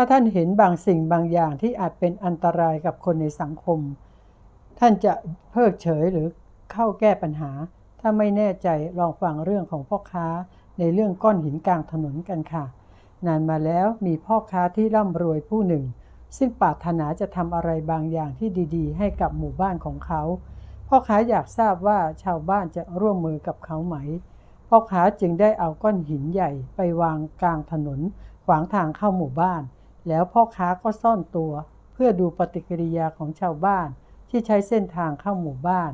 ถ้าท่านเห็นบางสิ่งบางอย่างที่อาจเป็นอันตรายกับคนในสังคม ท่านจะเพิกเฉยหรือเข้าแก้ปัญหา ถ้าไม่แน่ใจลองฟังเรื่องของพ่อค้าในเรื่องก้อนหินกลางถนนกันค่ะ นานมาแล้วมีพ่อค้าที่ร่ำรวยผู้หนึ่ง ซึ่งปรารถนาจะทำอะไรบางอย่างที่ดีๆ ให้กับหมู่บ้านของเขา พ่อค้าอยากทราบว่าชาวบ้านจะร่วมมือกับเขาไหม พ่อค้าจึงได้เอาก้อนหินใหญ่ไปวางกลางถนนขวางทางเข้าหมู่บ้าน แล้วพ่อค้าก็ซ่อนตัว เพื่อดูปฏิกิริยาของชาวบ้านที่ใช้เส้นทางเข้าหมู่บ้าน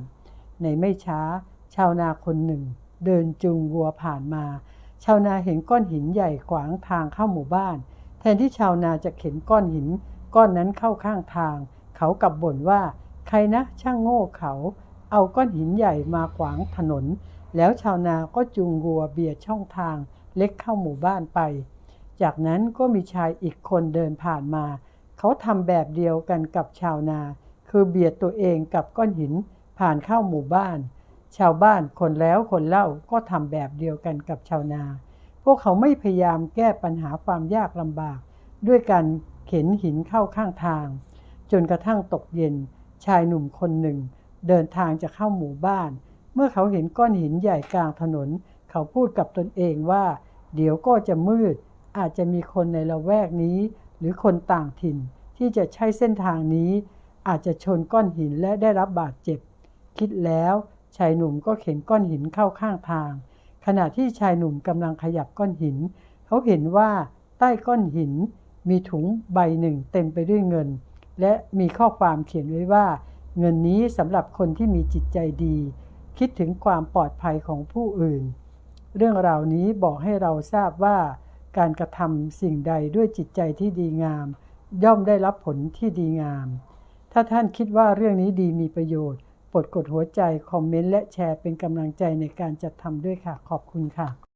ในไม่ช้า ชาวนาคนหนึ่ง เดินจูงวัวผ่านมา ชาวนาเห็นก้อนหินใหญ่ขวางทางเข้าหมู่บ้าน แทนที่ชาวนาจะเข็นก้อนหิน ก้อนนั้นเข้าข้างทาง เขากลับบ่นว่า ใครนะช่างโง่เขา เอาก้อนหินใหญ่มาขวางถนน แล้วชาวนาก็จูงวัวเบียดช่องทางเล็กเข้าหมู่บ้านไป จากนั้นก็มีชายอีกคนเดินผ่านมา เขาทำแบบเดียวกันกับชาวนา คือเบียดตัวเองกับก้อนหินผ่านเข้าหมู่บ้าน ชาวบ้านคนแล้วคนเล่าก็ทำแบบเดียวกันกับชาวนา พวกเขาไม่พยายามแก้ปัญหาความยากลำบาก ด้วยการเข็นหินเข้าข้างทาง จนกระทั่งตกเย็น ชายหนุ่มคนหนึ่ง เดินทางจะเข้าหมู่บ้าน เมื่อเขาเห็นก้อนหินใหญ่กลางถนน เขาพูดกับตนเองว่า เดี๋ยวก็จะมืด อาจจะมีคนในละแวกนี้ หรือคนต่างถิ่นที่จะใช้เส้นทางนี้ อาจจะชนก้อนหินและได้รับบาดเจ็บ คิดแล้วชายหนุ่มก็เข็นก้อนหินเข้าข้างทาง ขณะที่ชายหนุ่มกำลังขยับก้อนหิน เขาเห็นว่าใต้ก้อนหินมีถุงใบหนึ่งเต็มไปด้วยเงิน และมีข้อความเขียนไว้ว่า เงินนี้สำหรับคนที่มีจิตใจดี คิดถึงความปลอดภัยของผู้อื่น เรื่องราวนี้บอกให้เราทราบว่า การกระทำสิ่งใดด้วยจิตใจที่ดีงาม ย่อมได้รับผลที่ดีงาม ถ้าท่านคิดว่าเรื่องนี้ดีมีประโยชน์โปรดกดหัวใจ คอมเมนต์ และแชร์เป็นกำลังใจในการจัดทำด้วยค่ะ ขอบคุณค่ะ